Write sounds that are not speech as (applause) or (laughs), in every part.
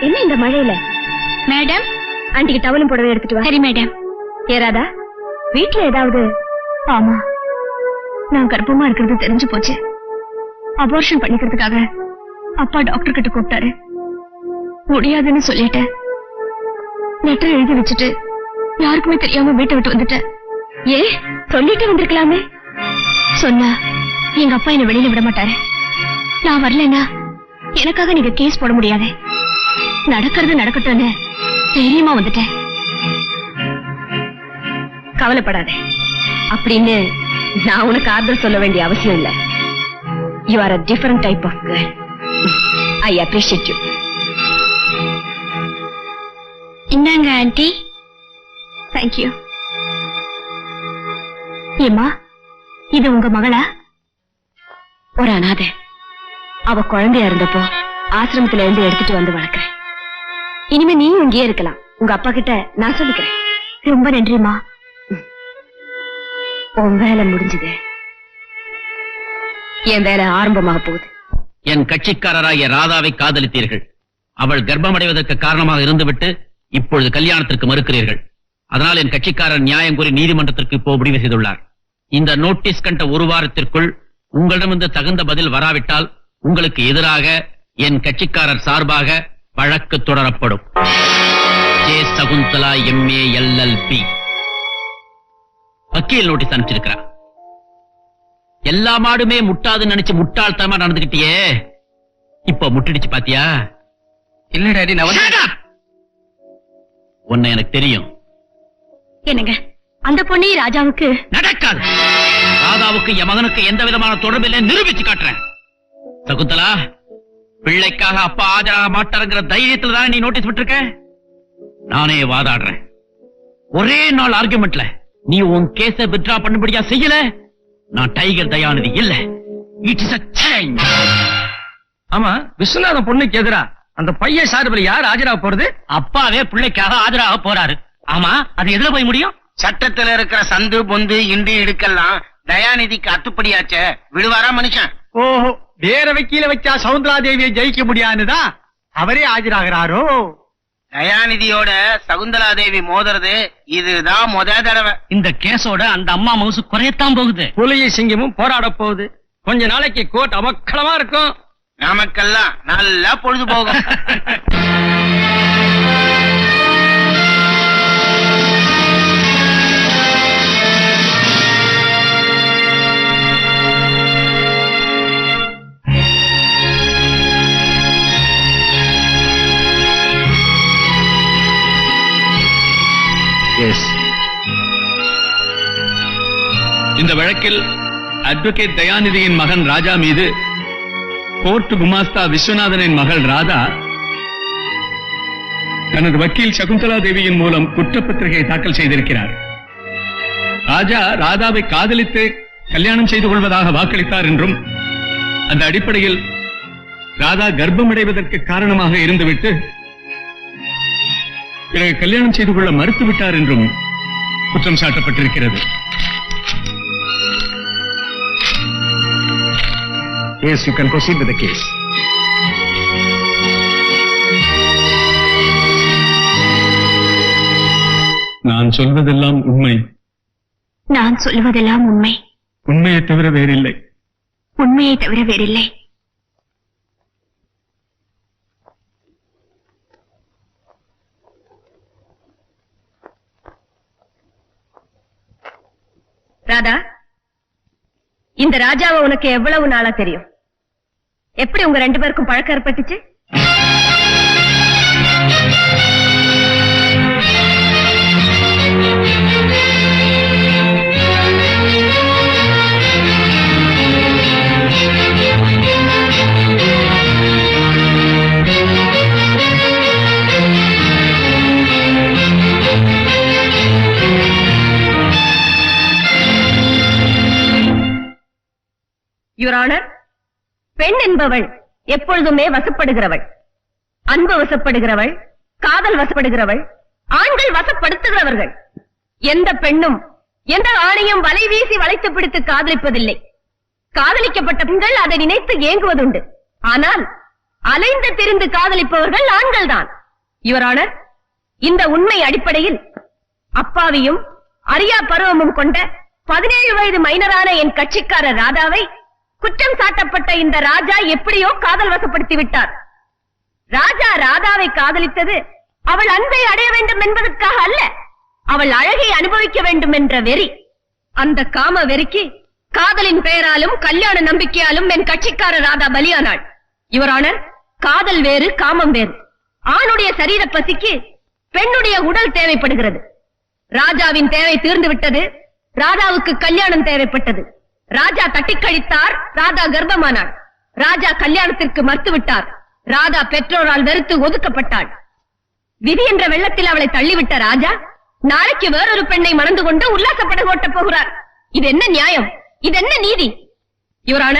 என்ன இந்த மழையில? மேடம்? ஆண்டிக்கு டவலும் புடவை எடுத்துட்டு வா. சரி மேடம். ஏறாதா? வீட்ல ஏதாவது? ஆமா. நான் கர்ப்பமா இருக்கிறது தெரிஞ்சு போச்சு. அபார்ஷன் பண்ணிக்கிறதுக்காக அப்பா டாக்டர் கிட்ட கூப்பிட்டாரு. முடியாதுன்னு சொல்லிட்டேன். லெட்டர் எழுதி வச்சுட்டு யாருக்குமே தெரியாம வீட்டை விட்டு வந்துட்டேன். ஏ சொல்லிட்டு வந்திருக்கலாமே. சொன்னா எங்க அப்பா என்ன வெளியில விட மாட்டாரு. நான் வரலைன்னா எனக்காக நீங்க கேஸ் போட முடியாது. நடக்கிறது நடக்கட்டும்னு தைரியமா வந்துட்டேன். கவலைப்படாதே. அப்படின்னு நான் உனக்கு ஆறுதல் சொல்ல வேண்டிய அவசியம் இல்ல. You are a different type of girl I appreciate you இந்தாங்க ஆன்ட்டி தேங்க்யூ ஏமா இது உங்க மகளா? ஒரு அனாதை. அவ குழந்தையா இருந்தப்போ ஆசிரமத்துல இருந்து எடுத்துட்டு வந்து வளர்க்கிறேன். இனிமே நீ இங்கேயே இருக்கலாம். உங்க அப்பா கிட்ட நான் சொல்லிக்கிறேன். ரொம்ப நன்றிமா உன் வேலை முடிஞ்சது. என் வேலை ஆரம்பமாக போகுது. என் கட்சிக்காரராகிய ராதாவை காதலித்தீர்கள். அவள் கர்ப்பமடைவதற்கு காரணமாக இருந்துவிட்டு இப்பொழுது கல்யாணத்திற்கு மறுக்கிறீர்கள். அதனால் என் கட்சிக்காரர் நியாயம் கூறி நீதிமன்றத்திற்கு இப்போ முடிவு செய்துள்ளார். இந்த நோட்டீஸ் கண்ட ஒரு வாரத்திற்குள் உங்களிடமிருந்து தகுந்த பதில் வராவிட்டால் உங்களுக்கு எதிராக என் கட்சிக்காரர் சார்பாக வழக்கு தொடரப்படும். ஜே சகுந்தலா எம்ஏ எல்எல்பி வக்கீல் நோட்டீஸ் அனுப்பிச்சிருக்கிறார். எல்லா மாடுமே முட்டாதுன்னு நினைச்சு முட்டாள்தனமா நடந்துகிட்டியே. இப்ப முட்டிடுச்சு பாத்தியா? இல்ல டாடி நான்! உன்னை எனக்கு தெரியும். என்னங்க? அந்த பொண்ணே ராஜாவுக்கு நடக்காது. ராதாவுக்கு என் மகனுக்கு எந்த விதமான தொடர்பு இல்லை நிரூபிச்சு காட்டுறேன். சகுந்தலா பிள்ளைக்காக அப்பா ஆஜராக மாட்டாருங்கிற தைரியத்துல தான் நீ நோட்டீஸ் விட்டுருக்க? நானே வாதாடுறேன். ஒரே நாள் ஆர்குமெண்ட்ல நீ உன் கேஸ வித்ரா பண்ணும்படியா செய்யல? நான் டைகர் தயாநிதி இல்ல. இட் இஸ் அ சேஞ்ச் ஆமா விஸ்வநாதன் பொண்ணுக்கு எதிரா? அந்த பையன் சார்பில் யார்? ஆஜரா போறது? அப்பாவே பிள்ளைக்காக ஆஜராக போறாரு. ஆமா அது எதுல போய் முடியும்? சட்டத்துல இருக்கிற சந்து பொந்து இண்டு இடுக்கெல்லாம் தயாநிதிக்கு அத்துப்படியாச்சே. விடுவாரா மனுஷன்? ஓஹோ. வேற வக்கீல வச்சா சவுந்தரா தேவியை ஜெயிக்க முடியாதுதான் அவரே ஆஜராகிறாரோ? தயாநிதியோட சகுந்தலா தேவி மோதுறது இதுதான் முத தடவை. இந்த கேஸோட அந்த அம்மா மவுசு குறையத்தான் போகுது. புலிய சிங்கமும் போராட போகுது. கொஞ்ச நாளைக்கு கோர்ட் அமக்களமா இருக்கும். நமக்கெல்லாம் நல்லா பொழுது போகும் (laughs) வழக்கில் அட்வொகேட் தயாநிதியின் மகன் ராஜா மீது கோர்ட் குமாஸ்தா விஸ்வநாதனின் மகள் ராதா தனது வக்கீல் சகுந்தலா தேவியின் மூலம் குற்றப்பத்திரிகை தாக்கல் செய்திருக்கிறார். ராஜா ராதாவை காதலித்து கல்யாணம் செய்து கொள்வதாக வாக்களித்தார் என்றும் அந்த அடிப்படையில் ராதா கர்ப்பமடைவதற்கு காரணமாக இருந்துவிட்டு பிறகு கல்யாணம் செய்து கொள்ள மறுத்துவிட்டார் என்றும் குற்றம் சாட்டப்பட்டிருக்கிறது. Yes, you can proceed with the case. நான் சொல்வதெல்லாம் உண்மை. நான் சொல்வதெல்லாம் உண்மை. உண்மையை தவிர வேறில்லை. உண்மையை தவிர வேறில்லை. ராதா இந்த ராஜாவை உனக்கு எவ்வளவு நாளா தெரியும்? எப்படி உங்க ரெண்டு பேருக்கும் பழக்கம் ஏற்பட்டுச்சு? என்பவள் எப்பொழுதுமே வசப்படுகிறவள். அன்பு வசப்படுகிறவள் காதல் வசப்படுகிறவள் ஆண்கள் வசப்படுத்துகிறவர்கள். எந்த பெண்ணும் எந்த ஆணையும் வலை வீசி வளைத்து பிடித்து காதலிப்பதில்லை. காதலிக்கப்பட்ட பெண்கள் அதை நினைத்து ஏங்குவதுண்டு. ஆனால் அலைந்து திரிந்து காதலிப்பவர்கள் ஆண்கள் தான். யுவரானர் இந்த உண்மை அடிப்படையில் அப்பாவியும் அரியா பருவமும் கொண்ட பதினேழு வயது மைனரான என் கட்சிக்காரர் ராதாவை குற்றம் சாட்டப்பட்ட இந்த ராஜா எப்படியோ காதல் வசப்படுத்தி விட்டார் ராஜா ராதாவை காதலித்தது அவள் அன்பை அடைய வேண்டும் என்பதற்காக அல்ல அவள் அழகை அனுபவிக்க வேண்டும் என்ற வெறி. அந்த காம வெறிக்கு காதலின் பெயராலும் கல்யாண நம்பிக்கையாலும் என் கட்சிக்கார ராதா பலியானாள். யுவரானர் காதல் வேறு காமம் வேறு. ஆணுடைய சரீர பசிக்கு பெண்ணுடைய உடல் தேவைப்படுகிறது. ராஜாவின் தேவை தீர்ந்து விட்டது ராதாவுக்கு கல்யாணம் தேவைப்பட்டது. ராஜா தட்டி கழித்தார் ராதா கர்ப்பமானாள் ராஜா கல்யாணத்திற்கு மறுத்துவிட்டார். ராதா பெற்றோரால் வெறுத்து ஒதுக்கப்பட்டாள். விதி என்ற வெள்ளத்தில் அவளை தள்ளிவிட்ட ராஜா நாளைக்கு வேறொரு பெண்ணை மணந்து கொண்டு உல்லாசப்பட ஓட்டப் போகிறார். இது என்ன நியாயம்? இது என்ன நீதி? யுவரான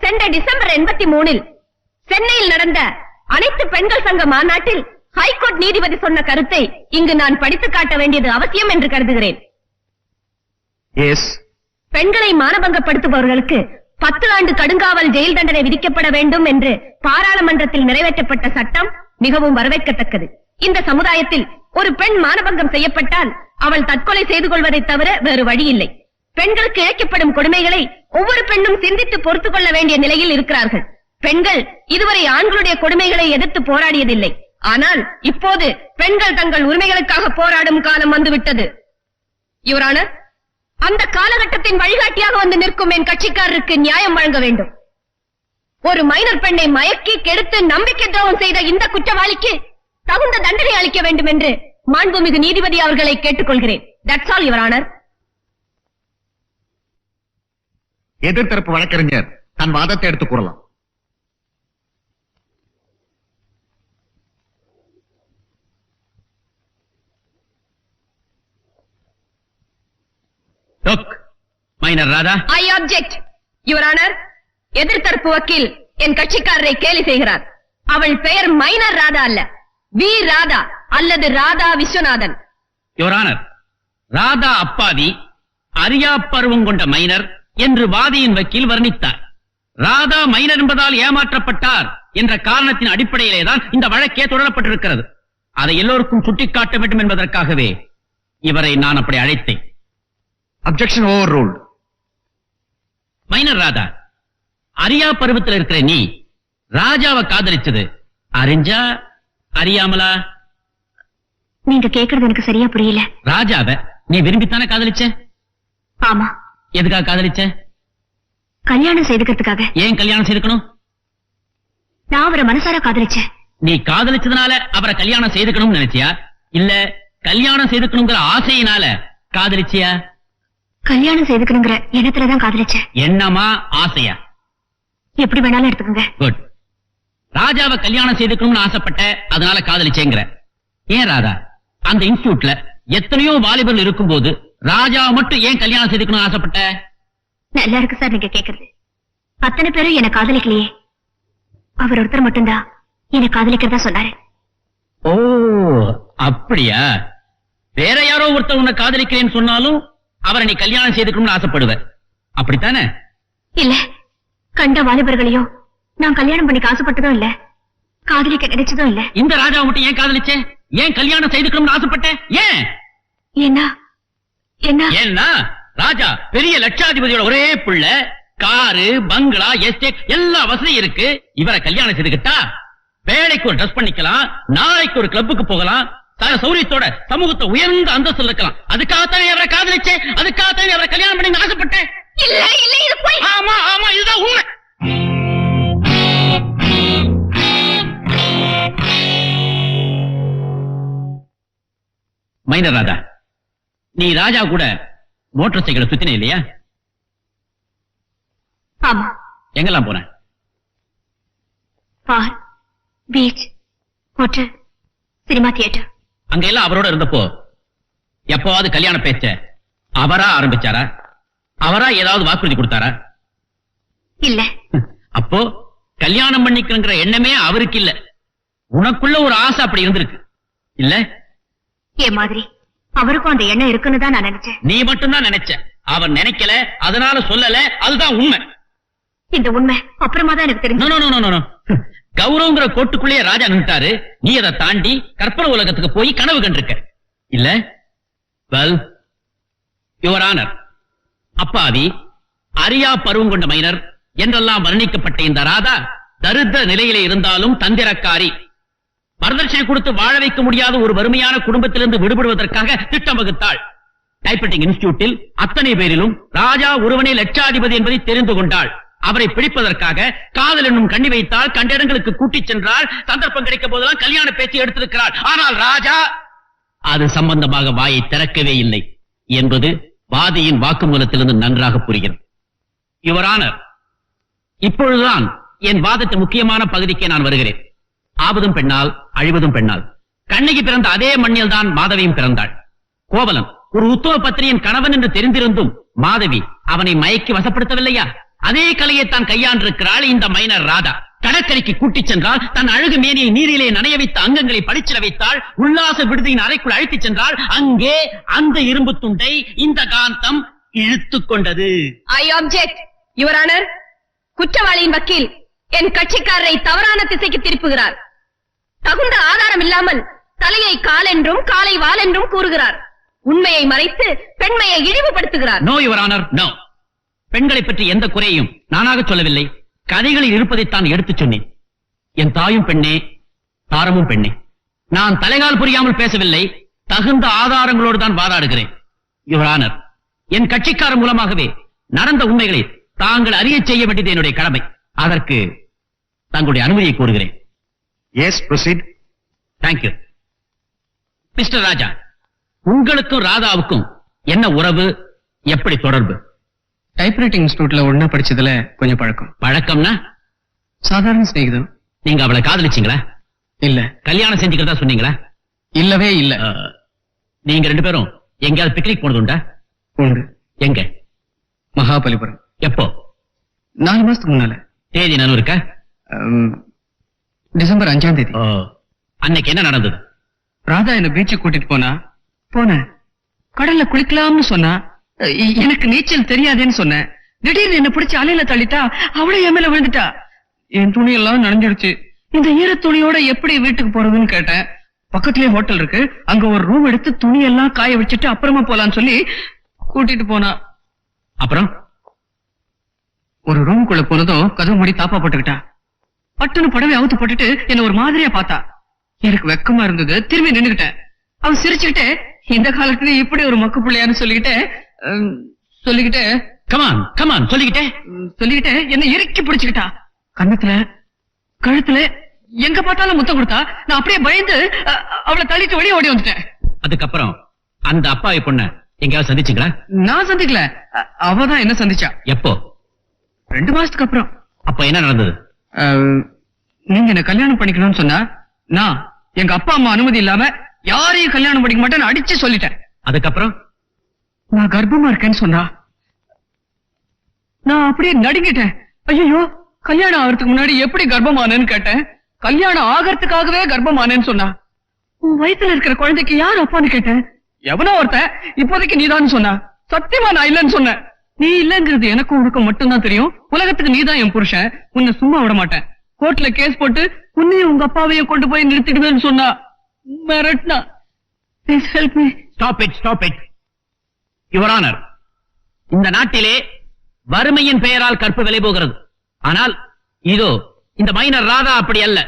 சென்ற டிசம்பர் எண்பத்தி மூணில் சென்னையில் நடந்த அனைத்து பெண்கள் சங்க மாநாட்டில் ஹைகோர்ட் நீதிபதி சொன்ன கருத்தை இங்கு நான் படித்து காட்ட வேண்டியது அவசியம் என்று கருதுகிறேன். பெண்களை மானபங்கப்படுத்துபவர்களுக்கு பத்து ஆண்டு கடுங்காவல் ஜெயில் தண்டனை விதிக்கப்பட வேண்டும் என்று பாராளுமன்றத்தில் நிறைவேற்றப்பட்ட சட்டம் மிகவும் வரவேற்கத்தக்கது. இந்த சமுதாயத்தில் ஒரு பெண் மானபங்கம் செய்யப்பட்டால் அவள் தற்கொலை செய்து கொள்வதை தவிர வேறு வழி இல்லை பெண்களுக்கு இழைக்கப்படும் கொடுமைகளை ஒவ்வொரு பெண்ணும் சிந்தித்து பொறுத்துக் கொள்ள வேண்டிய நிலையில் இருக்கிறார்கள். பெண்கள் இதுவரை ஆண்களுடைய கொடுமைகளை எதிர்த்து போராடியதில்லை. ஆனால் இப்போது பெண்கள் தங்கள் உரிமைகளுக்காக போராடும் காலம் வந்துவிட்டது. யுவரானர் அந்த காலகட்டத்தின் வழிகாட்டியாக வந்து நிற்கும் என் கட்சிக்காரருக்கு நியாயம் வழங்க வேண்டும். ஒரு மைனர் பெண்ணை மயக்கி கெடுத்து நம்பிக்கை துரோகம் செய்த இந்த குற்றவாளிக்கு தகுந்த தண்டனை அளிக்க வேண்டும் என்று மாண்புமிகு நீதிபதி அவர்களை கேட்டுக்கொள்கிறேன். தட்ஸ் ஆல் யுவர் ஆனர் எதிர்த்தரப்பு வழக்கறிஞர் தன் வாதத்தை எடுத்துக் கூறலாம். Look minor Radha I object your honour எதிர்த்தரப்பு வக்கீல் என் கட்சிக்காரரை கேலி செய்கிறார். அவள் பெயர் மைனர் ராதா அல்ல. வி ராதா அல்லது ராதா விஸ்வநாதன் யுவர் ஆனர் ராதா அப்பாவி அரியா பருவம் கொண்ட மைனர் என்று வாதியின் வக்கீல் வர்ணித்தார். ராதா மைனர் என்பதால் ஏமாற்றப்பட்டார் என்ற காரணத்தின் அடிப்படையிலே தான் இந்த வழக்கே தொடரப்பட்டிருக்கிறது. அதை எல்லோருக்கும் சுட்டிக்காட்ட வேண்டும் என்பதற்காகவே இவரை நான் அப்படி அழைத்தேன். Objection overruled minor Radha அரியா பருவத்தில் இருக்கிற நீ ராஜாவை காதலிச்சது. அறிஞ்சா அறியாமலா? நீங்க கேக்குறது எனக்கு சரியா புரியல. ராஜாவை நீ விரும்பித்தானே காதலிச்ச? ஆமா. எதுக்காக காதலிச்ச? கல்யாணம் செய்துக்கிறதுக்காக. ஏன் கல்யாணம் செய்துக்கணும்? நான் அவரை மனசார காதலிச்சேன் நீ காதலிச்சதுனால அவரை கல்யாணம் செய்துக்கணும்னு நினைச்சியா? இல்ல கல்யாணம் செய்துக்கணுங்கிற ஆசையினால காதலிச்சியா? கல்யாணம் செய்துக்கணுங்கிற எண்ணத்துலதான் காதலிச்சேன். எண்ணமா ஆசையா? எப்படி வேணாலும் எடுத்துக்கோங்க. குட் ராஜாவை கல்யாணம் செய்துக்கணும்னு ஆசைப்பட்ட அதனால காதலிச்சேங்கிற. ஏன் ராதா? அந்த இன்ஸ்டியூட்ல எத்தனையோ வாலிபர்கள் இருக்கும்போது ராஜாவை மட்டும் ஏன் கல்யாணம் செய்துக்கணும்னு ஆசைப்பட்ட? நல்லா இருக்கு சார் நீங்க கேக்குறது. அத்தனை பேரும் என்ன காதலிக்கலையே. அவர் ஒருத்தர் மட்டும்தான் என்ன காதலிக்கிறதா சொன்னாரு. ஓ அப்படியா? வேற யாரோ ஒருத்தர் உன்னை காதலிக்கிறேன்னு சொன்னாலும் அவரை நீ கல்யாணம் செய்துக்கணும்னு ஆசைப்படுவ. அப்படித்தானே? இல்ல. கண்ட வாலிபர்களையும் நான் கல்யாணம் பண்ணிக்க ஆசைப்பட்டதும் இல்ல. காதலிக்க நினைச்சதும் இல்ல. இந்த ராஜாவை மட்டும் ஏன் காதலிச்ச? ஏன் கல்யாணம் செய்துக்கணும்னு ஆசைப்பட்ட? ஏன்? ஏன்னா என்ன ஏன்னா ராஜா பெரிய லட்சாதிபதியோட ஒரே புள்ள காரு பங்களா எஸ்டேட் எல்லா வசதியும் இருக்கு. இவரை கல்யாணம் செய்துக்கிட்டா வேலைக்கு ஒரு ட்ரெஸ் பண்ணிக்கலாம் நாளைக்கு ஒரு கிளப்புக்கு போகலாம் தன சௌரியத்தோட சமூகத்தை உயர்ந்த அந்தஸ்து இருக்கலாம். அதுக்காகத்தான் அவரை காதலிச்சேன்? அதுக்காகத்தான் அவரை கல்யாணம் பண்ணி ஆசைப்பட்டேன்? இல்ல இல்ல இது போய் ஆமா ஆமா இதுதான் உண்மை. மைனர் ராதா நீ ராஜா கூட மோட்டார் சைக்கிளை சுத்தின இல்லையா? ஆமா. எங்கெல்லாம் போன? Bar beach hotel cinema theatre. அங்க எல்லாம் அவரோட இருந்தப்போ எப்பவாவது கல்யாண பேச்ச அவரா ஆரம்பிச்சாரா? அவரா ஏதாவது வாக்குறுதி கொடுத்தாரா? இல்ல. அப்போ கல்யாணம் பண்ணிக்கணுங்கிற எண்ணமே அவருக்கு இல்ல. உனக்குள்ள ஒரு ஆசை அப்படி இருந்திருக்கு. இல்ல? என் மாதிரி அவருக்கும் அந்த எண்ணம் இருக்குன்னு தான் நான் நினைச்சேன். நீ மட்டும்தான் நினைச்ச. அவன் நினைக்கல அதனால சொல்லல அதுதான் உண்மை. இந்த உண்மை அப்புறமா தான் எனக்கு No, கௌரவங்கிற கோட்டுக்குள்ளேயே ராஜா நின்ட்டாரு நீ அதை தாண்டி கற்பனை உலகத்துக்கு போய் கனவு கண்டிருக்க. இல்ல? வெல் யுவர் ஆனர் அப்பாவி அரியா பருவம் கொண்ட மைனர் என்றெல்லாம் வர்ணிக்கப்பட்ட இந்த ராதா தரித்திர நிலையிலே இருந்தாலும் தந்திரக்காரி. வரதட்சணை கொடுத்து வாழ வைக்க முடியாத ஒரு வறுமையான குடும்பத்திலிருந்து விடுபடுவதற்காக திட்டம் வகுத்தாள். டைப்ரைட்டிங் இன்ஸ்டிடியூட்டில் அத்தனை பேரிலும் ராஜா ஒருவனே லட்சாதிபதி என்பதை தெரிந்து கொண்டாள். அவரை பிடிப்பதற்காக காதல் என்னும் கண்ணி வைத்தால் கண்ட இடங்களுக்கு கூட்டிச் சென்றால் சந்தர்ப்பம் கிடைக்கும் போதெல்லாம் கல்யாண பேச்சு எடுத்திருக்கிறார். ஆனால் ராஜா அது சம்பந்தமாக வாயை திறக்கவே இல்லை என்பது வாதியின் வாக்குமூலத்திலிருந்து நன்றாக புரிகிறது. யுவரானர் இப்பொழுதுதான் என் வாதத்தின் முக்கியமான பகுதிக்கே நான் வருகிறேன். ஆவதும் பெண்ணால் அழிவதும் பெண்ணால். கண்ணகி பிறந்த அதே மண்ணில் தான் மாதவியும் பிறந்தாள். கோவலன் ஒரு உத்தவ பத்திரியின் கணவன் என்று தெரிந்திருந்தும் மாதவி அவனை மயக்கி வசப்படுத்தவில்லையா? அதே கலையை தான் கையாண்டிருக்கிறாள் இந்த மைனர் ராதா. கடற்கரைக்கு கூட்டிச் சென்றால் தன் அழகு மேனியை நீரிலே நனைய வைத்த அங்கங்களை படிச்சிட வைத்தாள் உல்லாச விடுதியின் அறைக்குள் அழைத்துச் சென்றால் அங்கே அந்த இரும்பு துண்டை இந்த காந்தம் இழுத்துக் கொண்டது. ஐ ஆப்ஜெக்ட் யுவர் ஆனர் குற்றவாளியின் வக்கீல் என் கட்சிக்காரரை தவறான திசைக்கு திருப்புகிறார். தகுந்த ஆதாரம் இல்லாமல் தலையை கால் என்றும் காலை வால் என்றும் கூறுகிறார். உண்மையை மறைத்து பெண்மையை இழிவுபடுத்துகிறார். நோ யுவர் ஆனர் நோ பெண்களை பற்றி எந்த குறையும் நானாக சொல்லவில்லை. கதைகளில் இருப்பதைத்தான் எடுத்துச் சொன்னேன். என் தாயும் பெண்ணே தாரமும் பெண்ணே. நான் தலைகால் புரியாமல் பேசவில்லை. தகுந்த ஆதாரங்களோடு தான் வாதாடுகிறேன். யுவர் ஆனர் என் கட்சிக்காரர் மூலமாகவே நடந்த உண்மைகளை தாங்கள் அறியச் செய்ய வேண்டியது என்னுடைய கடமை. அதற்கு தங்களுடைய அனுமதியை கோருகிறேன். Yes proceed thank you mister Raja உங்களுக்கும் ராதாவுக்கும் என்ன உறவு? எப்படி தொடர்பு? டைப்ரைட்டிங் இன்ஸ்டியூட்ல ஒண்ணா படிச்சதுல கொஞ்சம் பழக்கம். பழக்கம்னா? சாதாரண சிநேகிதம். நீங்க அவளை காதலிச்சீங்களா? இல்ல. கல்யாணம் செஞ்சுக்கிறதா சொன்னீங்களா? இல்லவே இல்ல. நீங்க ரெண்டு பேரும் எங்கேயாவது பிக்னிக் போனதுண்டா உண்டு? எங்க? மகாபலிபுரம். எப்போ? நாலு மாசத்துக்கு முன்னால. தேதி நானும் இருக்கா? டிசம்பர் அஞ்சாம் தேதி. அன்னைக்கு என்ன நடந்தது? ராதா என்ன பீச்சுக்கு கூட்டிட்டு போனா போனேன். கடல்ல குளிக்கலாம்னு சொன்னா எனக்கு நீச்சல் தெரியாதுன்னு சொன்னேன். திடீர்னு என்ன பிடிச்சி அலையில தள்ளிட்டா அவளே என் மேல விழுந்துட்டா. என் துணி எல்லாம் நனைஞ்சிடுச்சு. இந்த ஈர துணியோட எப்படி வீட்டுக்கு போறதுன்னு கேட்டேன். பக்கத்துலயே ஹோட்டல் இருக்கு. அங்க ஒரு ரூம் எடுத்து துணி எல்லாம் காய வச்சுட்டு அப்புறமா போலான்னு சொல்லி கூட்டிட்டு போனா. அப்புறம் ஒரு ரூமுக்குள்ள போனதும் கதவு மூடி தாப்பா போட்டுக்கிட்டா. பட்டுன்னு புடவை அவுத்து போட்டுட்டு என்ன ஒரு மாதிரியா பார்த்தா. எனக்கு வெக்கமா இருந்தது. திரும்பி நின்னுகிட்டேன் அவன் சிரிச்சுக்கிட்டே இந்த காலத்துல இப்படி ஒரு மக்கு பிள்ளையான்னு சொல்லிக்கிட்டே சொல்லிக்கிட்டே கமான் கமான் சொல்லிக்கிட்டே. சொல்லிக்கிட்டே என்ன இறுக்கி பிடிச்சுக்கிட்டா. கன்னத்துல கழுத்துல எங்க பார்த்தாலும் முத்தம் கொடுத்தா நான் அப்படியே பயந்து அவளை தள்ளிட்டு வெளியே ஓடி வந்துட்டேன். அதுக்கப்புறம் அந்த அப்பாவி பொண்ண எங்கேயாவது சந்திச்சீங்களா? நான் சந்திக்கல. அவதான் என்ன சந்திச்சா. எப்போ? ரெண்டு மாசத்துக்கு அப்புறம். அப்ப என்ன நடந்தது? நீங்க என்ன கல்யாணம் பண்ணிக்கணும்னு சொன்னா நான் எங்க அப்பா அம்மா அனுமதி இல்லாம யாரையும் கல்யாணம் பண்ணிக்க மாட்டேன்னு அடிச்சு சொல்லிட்டேன். அதுக்கப்புறம்? நான் கர்ப்பமா இருக்கேன்னு சொன்னா? நான் அப்படியே நடுங்கிட்டேன். ஐயோ கல்யாணம் ஆகிறதுக்கு முன்னாடி எப்படி கர்ப்பமானேன்னு கேட்டேன். கல்யாணம் ஆகிறதுக்காகவே கர்ப்பமானேன்னு சொன்னா? உன் வயித்துல இருக்கிற குழந்தைக்கு யார் அப்பான்னு கேட்டேன். எவனோ ஒருத்தன் இப்போதைக்கு நீதான் சொன்னா. சத்தியமா நான் இல்லைன்னு சொன்னேன். நீ இல்லங்கிறது எனக்கும் உனக்கும் மட்டும்தான் தெரியும். உலகத்துக்கு நீதான் என் புருஷன். உன்னை சும்மா விட மாட்டேன். கோர்ட்ல கேஸ் போட்டு உன்னையும் உங்க அப்பாவையும் கொண்டு போய் நிறுத்திடுவேன்னு சொன்னா மிரட்னா please help me stop it stop it your honour இந்த நாட்டிலே வறுமையின் பெயரால் கற்பு விலை போகிறது. ஆனால் இதோ இந்த மைனர் ராதா அப்படி அல்ல.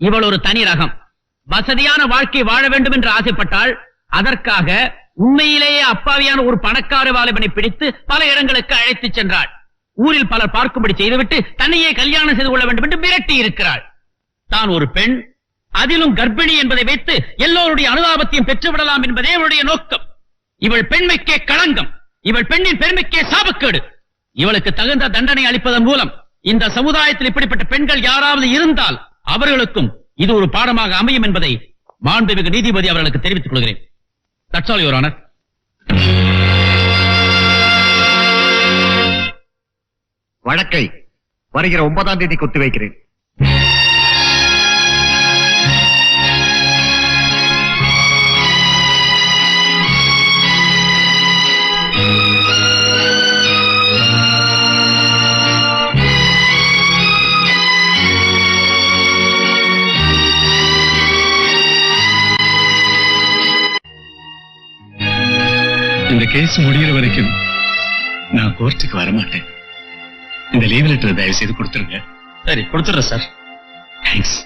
இவள் ஒரு தனி ரகம். வசதியான வாழ்க்கை வாழ வேண்டும் என்று ஆசைப்பட்டால் அதற்காக உண்மையிலேயே அப்பாவியான ஒரு பணக்கார வாலிபனை பிடித்து பல இடங்களுக்கு அழைத்துச் சென்றாள். ஊரில் பலர் பார்க்கும்படி செய்துவிட்டு தன்னையே கல்யாணம் செய்து கொள்ள வேண்டும் என்று மிரட்டி இருக்கிறாள். தான் ஒரு பெண் அதிலும் கர்ப்பிணி என்பதை வைத்து எல்லோருடைய அனுதாபத்தையும் பெற்றுவிடலாம் என்பதே அவருடைய நோக்கம். இவள் பெண்மைக்கே களங்கம் இவள் பெண்ணின் பெருமைக்கே சாபக்கேடு. இவளுக்கு தகுந்த தண்டனை அளிப்பதன் மூலம் இந்த சமுதாயத்தில் இப்படிப்பட்ட பெண்கள் யாராவது இருந்தால் அவர்களுக்கும் இது ஒரு பாடமாக அமையும் என்பதை மாண்புமிகு நீதிபதி அவர்களுக்கு தெரிவித்துக் கொள்கிறேன். That's all, Your வழக்கை வருகிற ஒன்பதாம் தேதி ஒத்தி வைக்கிறேன் கேஸ் முடிகிற வரைக்கும் நான் கோர்ட்டுக்கு வர மாட்டேன் இந்த லீவ் லெட்டர் தயவு செய்து கொடுத்துருங்க. சரி கொடுத்துறேன் சார். தேங்க்ஸ்